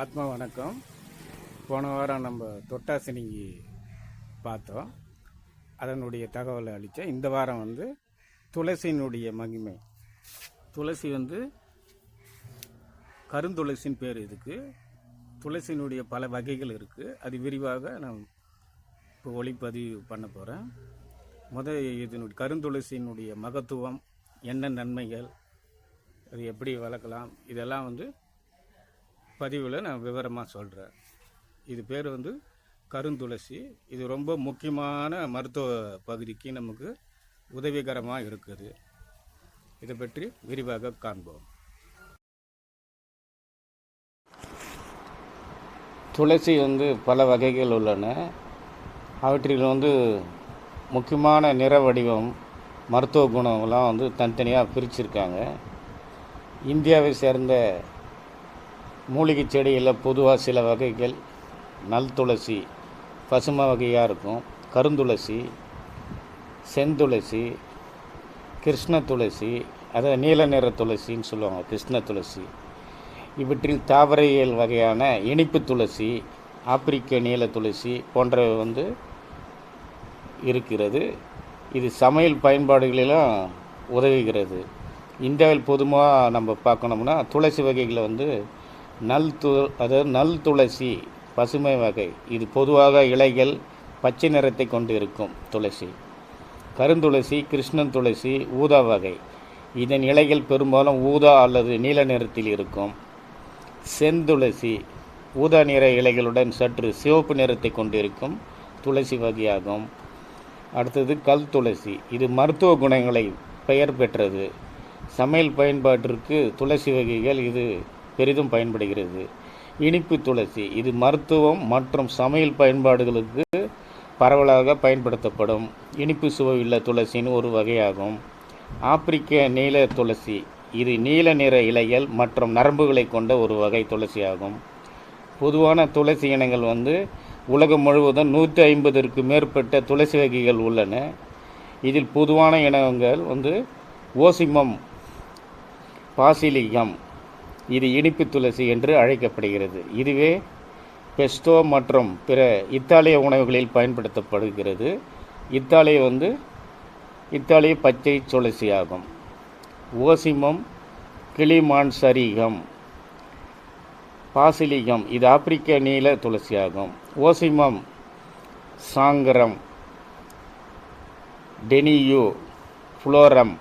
ஆத்மா வணக்கம் போன வாரம் நம்ம தொட்டாசினிங்கி பார்த்தோம். அதனுடைய தகவலை அளித்தேன். இந்த வாரம் வந்து துளசியினுடைய மகிமை. துளசி வந்து கருந்துளசின்னு பேர் இதுக்கு. துளசியினுடைய பல வகைகள் இருக்குது அது விரிவாக நான் இப்போ ஒளிப்பதிவு பண்ண போகிறேன் முத இதனுடைய கருந்துளசியினுடைய மகத்துவம் என்ன நன்மைகள் அது எப்படி வளர்க்கலாம் இதெல்லாம் வந்து பதிவில் நான் விவரமாக சொல்கிறேன் இது பேர் வந்து கருந்துளசி. இது ரொம்ப முக்கியமான மருத்துவ பகுதிக்கு நமக்கு உதவிகரமாக இருக்குது. இதை பற்றி விரிவாக காண்போம். துளசி வந்து பல வகைகள் உள்ளன. அவற்றில் வந்து முக்கியமான நிற வடிவம் மருத்துவ குணம்லாம் வந்து தனித்தனியாக பிரிச்சிருக்காங்க. இந்தியாவை சேர்ந்த மூலிகை செடியில் பொதுவாக சில வகைகள் நல் துளசி பசுமை வகையாக இருக்கும் கருந்துளசி செந்துளசி கிருஷ்ண துளசி அதாவது நீல நிற துளசின்னு சொல்லுவாங்க கிருஷ்ண துளசி. இவற்றில் தாவரையியல் வகையான இனிப்பு துளசி ஆப்பிரிக்க நீல துளசி போன்றவை வந்து இருக்கிறது. இது சமையல் பயன்பாடுகளிலும் உதவுகிறது. இந்தியாவில் பொதுவாக நம்ம பார்க்கணும்னா துளசி வகைகளை வந்து நல் து அதாவது நல் துளசி பசுமை வகை. இது பொதுவாக இலைகள் பச்சை நிறத்தை கொண்டு இருக்கும் துளசி. கருந்துளசி கிருஷ்ணன் துளசி ஊதா வகை. இதன் இலைகள் பெரும்பாலும் ஊதா அல்லது நீல நிறத்தில் இருக்கும். செந்துளசி ஊதா நிற இலைகளுடன் சற்று சிவப்பு நிறத்தை கொண்டிருக்கும் துளசி வகையாகும். அடுத்தது கல் துளசி. இது மருத்துவ குணங்களை பெயர் பெற்றது. சமையல் பயன்பாட்டிற்கு துளசி வகைகள் இது பெரிதும் பயன்படுகிறது. இனிப்பு துளசி இது மருத்துவம் மற்றும் சமையல் பயன்பாடுகளுக்கு பரவலாக பயன்படுத்தப்படும். இனிப்பு சுவையுள்ள துளசியின் ஒரு வகையாகும். ஆப்பிரிக்க நீல துளசி இது நீல நிற இலைகள் மற்றும் நரம்புகளை கொண்ட ஒரு வகை துளசியாகும். பொதுவான துளசி இனங்கள் வந்து உலகம் முழுவதும் நூற்றி ஐம்பதற்கு மேற்பட்ட துளசி வகைகள் உள்ளன. இதில் பொதுவான இனங்கள் வந்து ஓசிமம் பாசிலிகம் இது இனிப்பு துளசி என்று அழைக்கப்படுகிறது. இதுவே பெஸ்டோ மற்றும் பிற இத்தாலிய உணவுகளில் பயன்படுத்தப்படுகிறது. இத்தாலிய வந்து இத்தாலிய பச்சை துளசி ஆகும். ஓசிமம் கிளிமான்சரிகம் பாசிலிகம் இது ஆப்பிரிக்க நீல துளசியாகும் ஓசிமம் சாங்கரம் டெனியூ ஃப்ளோரம்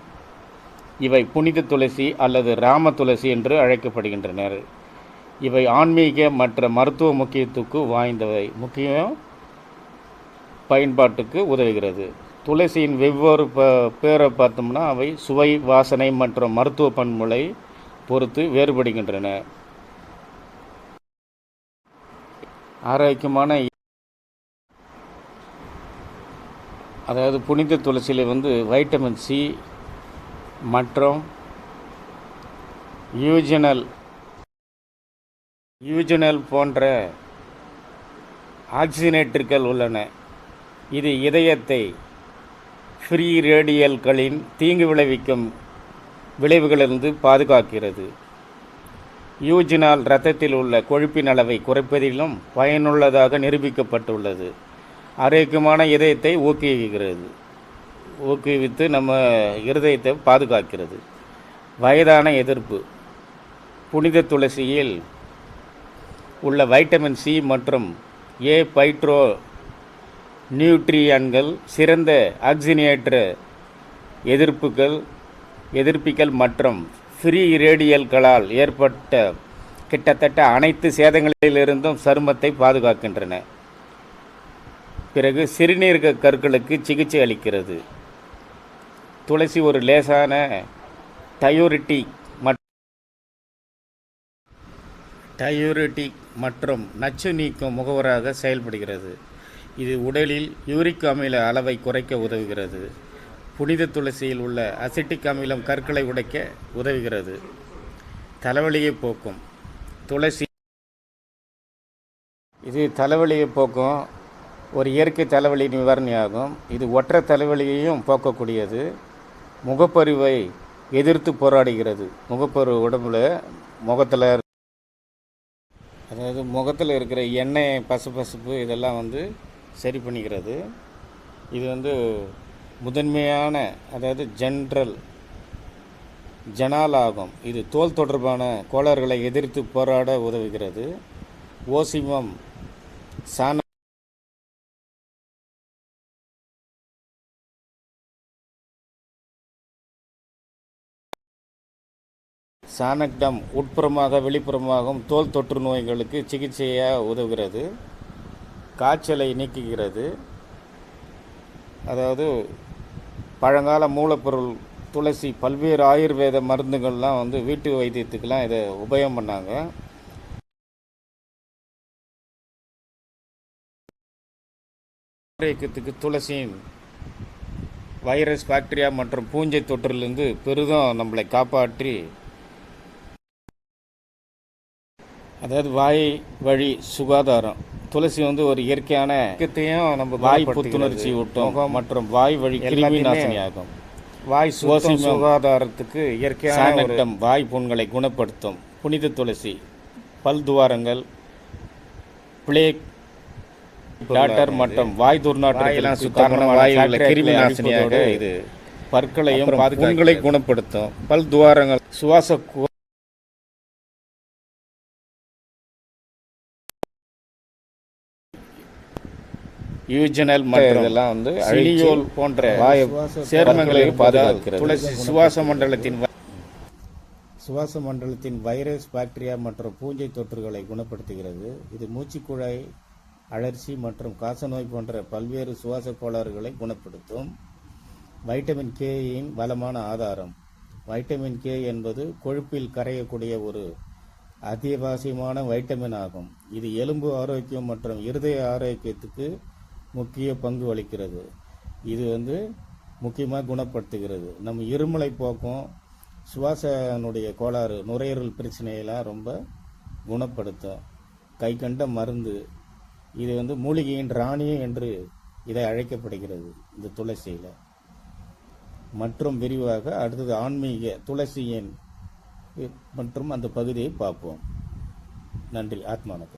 இவை புனித துளசி அல்லது ராம துளசி என்று அழைக்கப்படுகின்றனர். இவை ஆன்மீக மற்ற மருத்துவ முக்கியத்துக்கு வாய்ந்தவை முக்கியம் பயன்பாட்டுக்கு உதவுகிறது. துளசியின் வெவ்வேறு ப பேரை பார்த்தோம்னா அவை சுவை வாசனை மற்றும் மருத்துவ பண்புகளை பொறுத்து வேறுபடுகின்றன. ஆரோக்கியமான அதாவது புனித துளசியில் வந்து வைட்டமின் சி மற்றும் யூஜினல் யூஜினல் போன்ற ஆக்சிஜனேட்டர்கள் உள்ளன. இது இதயத்தை ஃப்ரீ ரேடியல்களின் தீங்கு விளைவிக்கும் விளைவுகளிலிருந்து பாதுகாக்கிறது. யூஜினால் இரத்தத்தில் உள்ள கொழுப்பின் அளவை குறைப்பதிலும் பயனுள்ளதாக நிரூபிக்கப்பட்டுள்ளது. ஆரோக்கியமான இதயத்தை ஊக்குவிக்கிறது. ஊக்குவித்து நம்ம இருதயத்தை பாதுகாக்கிறது. வயதான எதிர்ப்பு. புனித துளசியில் உள்ள வைட்டமின் சி மற்றும் ஏ பைட்ரோ நியூட்ரியன்கள் சிறந்த ஆக்சினேற்ற எதிர்ப்புகள் எதிர்ப்பிகள் மற்றும் ஃப்ரீ ரேடியல்களால் ஏற்பட்ட கிட்டத்தட்ட அனைத்து சேதங்களிலிருந்தும் சருமத்தை பாதுகாக்கின்றன. பிறகு சிறுநீரக கற்களுக்கு சிகிச்சை அளிக்கிறது. துளசி ஒரு லேசான டயூரிட்டிக் டயூரிட்டிக் மற்றும் நச்சு நீக்கும் முகவராக செயல்படுகிறது. இது உடலில் யூரிக் அமில அளவை குறைக்க உதவுகிறது. புனித துளசியில் உள்ள அசிட்டிக் அமிலம் கற்களை உடைக்க உதவுகிறது. தலைவலியை போக்கும். துளசி இது தலைவலியை போக்கும். ஒரு இயற்கை தலைவலி நிவாரணியாகும் இது ஒற்றை தலைவலியையும் போக்கக்கூடியது. முகப்பருவை எதிர்த்து போராடுகிறது. முகப்பரு உடம்புல முகத்தில் அதாவது முகத்தில் இருக்கிற எண்ணெய் பசுபசுப்பு இதெல்லாம் வந்து சரி பண்ணிக்கிறது. இது வந்து முதன்மையான அதாவது ஜென்ரல் ஜனாலாகும் இது தோல் தொடர்பான கோளாறுகளை எதிர்த்து போராட உதவுகிறது. ஓசிமம் சான சானக்டம் உட்புறமாக வெளிப்புறமாகவும் தோல் தொற்று நோய்களுக்கு சிகிச்சையாக உதவுகிறது. காய்ச்சலை நீக்குகிறது. அதாவது பழங்கால மூலப்பொருள் துளசி பல்வேறு ஆயுர்வேத மருந்துகள்லாம் வந்து வீட்டு வைத்தியத்துக்கெலாம் இதை உபயோகம் பண்ணாங்க. ஆரோக்கியத்துக்கு துளசியின் வைரஸ் பாக்டீரியா மற்றும் பூஞ்சை தொற்றிலிருந்து பெரிதும் நம்மளை காப்பாற்றி அதாவது வாய் வழி சுகாதாரம் துளசி வந்து ஒரு இயற்கையான இயக்கத்தையும் நம்ம வாய் புத்துணர்ச்சி ஊட்டும் மற்றும் வாய் வழி கிருமி நாசினி ஆகும் வாய் சுவாசம் சுகாதாரத்துக்கு இயற்கையான வாய் புண்களை குணப்படுத்தும். புனித துளசி பல் துவாரங்கள் பிளேக் டாக்டர் மற்றும் வாய் துர்நாற்றத்திற்கு சுத்தமான வாயுள்ள கிருமி நாசினியாக இது பற்களையும் புண்களை குணப்படுத்தும். பல் துவாரங்கள் சுவாச யூஜனல் மற்றும் இதெல்லாம் வந்து அழியோல் போன்ற சேர்மங்களை பாதுகாக்கிறது. துளசி சுவாச மண்டலத்தின் வ- சுவாச மண்டலத்தின் வைரஸ் பாக்டீரியா மற்றும் பூஞ்சை தொற்றுகளை குணப்படுத்துகிறது. இது மூச்சுக்குழாய் அழற்சி மற்றும் காசநோய் போன்ற பல்வேறு சுவாச கோளாறுகளை குணப்படுத்தும். வைட்டமின் கேயின் வளமான ஆதாரம். வைட்டமின் கே என்பது கொழுப்பில் கரையக்கூடிய ஒரு அத்தியாவசியமான வைட்டமின் ஆகும். இது எலும்பு ஆரோக்கியம் மற்றும் இருதய ஆரோக்கியத்துக்கு முக்கிய பங்கு வகிக்கிறது. இது வந்து முக்கியமாக குணப்படுத்துகிறது. நம்ம இருமலை போக்கும் சுவாசனுடைய கோளாறு நுரையீரல் பிரச்சனையெல்லாம் ரொம்ப குணப்படுத்தும். கை கண்ட மருந்து. இது வந்து மூலிகையின் ராணி என்று இதை அழைக்கப்படுகிறது இந்த துளசியில் மற்றும் விரிவாக அடுத்தது ஆன்மீக துளசியின் மற்றும் அந்த பகுதியை பார்ப்போம். நன்றி. ஆத்மானக்கு